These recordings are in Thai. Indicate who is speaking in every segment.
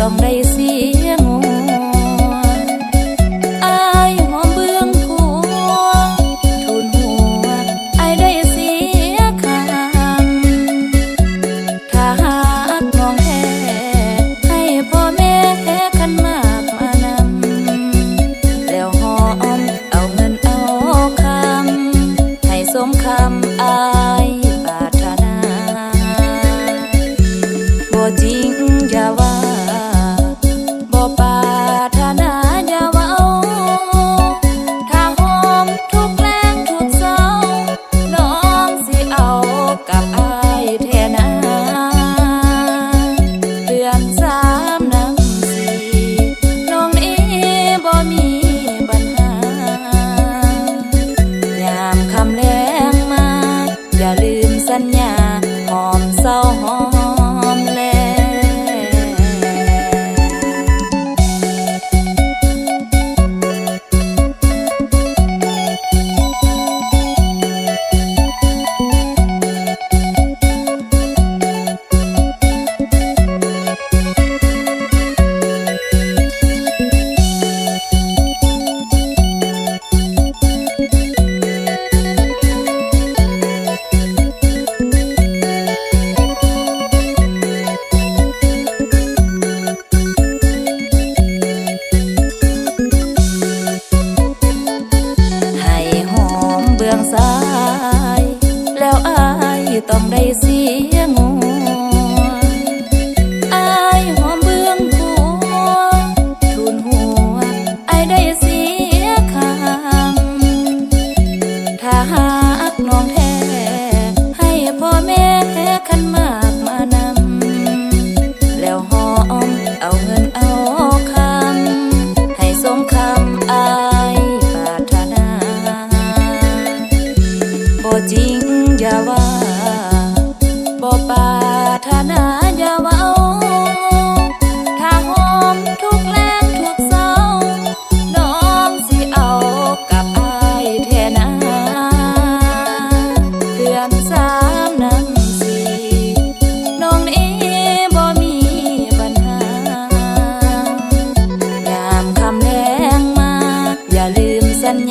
Speaker 1: ต้องได้ nhà hòm sau hòm lên. dan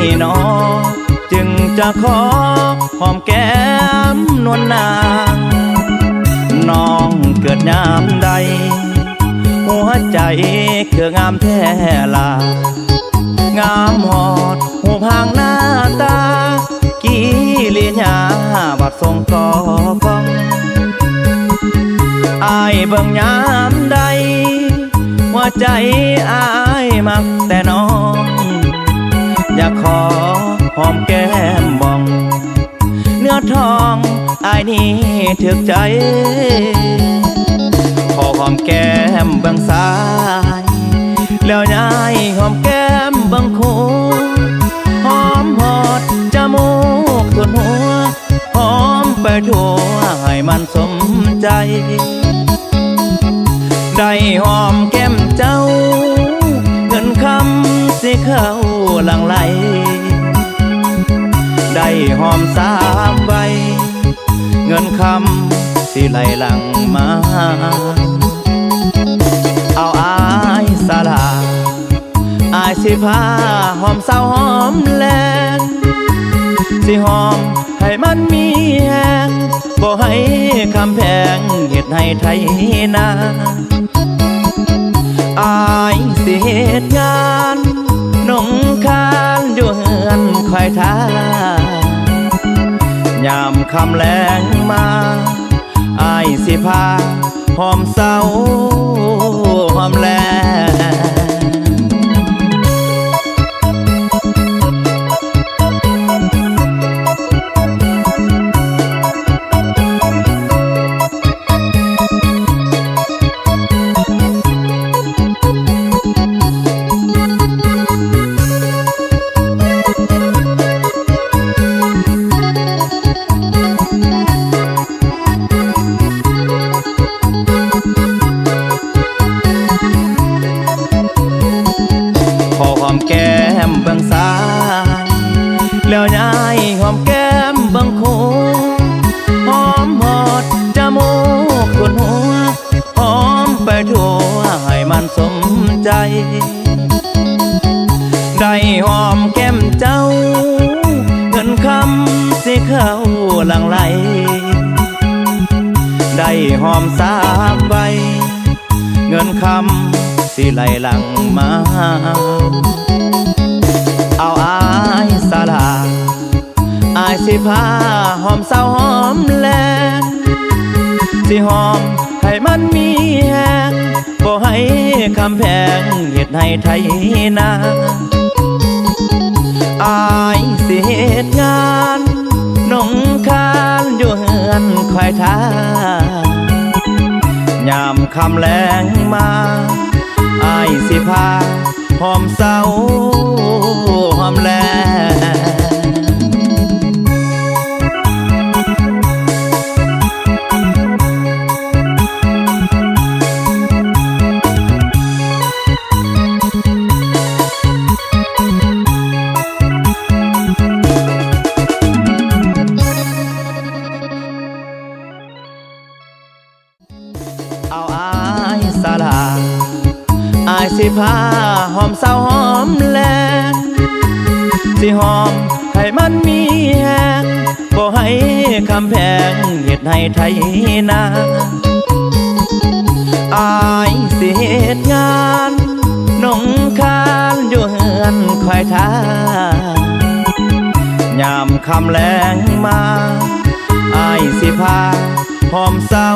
Speaker 1: นี้หนอ จึงจะขอหอมแก้มนวลนาง น้องเกิดยามใด หัวใจคืองามแท้ลางามหอดหูพางหน้าตา กีเลียญาบัดทรงกอกองอายเบิ่งยามใดหัวใจอายมักแต่น อมแก้มบอง เนื้อทองอายนี่ถึกใจ ขอหอมแก้มเบื้องซ้าย แล้วย้ายหอมแก้มเบื้องขวาหอมหอดจมูกส่วนหัว หอมไปทั่วให้มันสมใจ สามใบ เงินคำสิไหลหลังมา เอาอายสาลาอายสิพาหอมเศร้าหอมแลงสิหอมให้มันมีแหงบ่ให้คำแพงเฮ็ดให้ไทยนาอายสิเหตุงานนงคานอยู่เฮือนคอยท่า คำแรงมาอายสิพาหอมเศร้าหอมแล แล้วยายหอมแก้มบื้องหอมหอดจมูกส่นหัวหอมไปทั่วให้มันสมใจ ได้หอมแก้มเจ้า เงินคำสิเข้าหลังไหล ได้หอมสามใบเงินคำสิไหลหลังมา สิพาหอมเศร้าหอมแลงสิหอมให้มันมีแหงบ่ให้คำแพงเฮ็ดให้ไทยนาอายสิเหตุงานนงคานอยู่เฮือนคอยท่ายามคำแรงมาอายสิพาหอมเศร้า สิพาหอมเศร้าหอมแลงสิหอมให้มันมีแหงบ่ให้คำแพงเฮ็ดให้ไทยนาอายสิเหตุงานหนงคานอยู่เฮือนคอยท่ายามคำแรงมาอายสิพาหอมเศร้า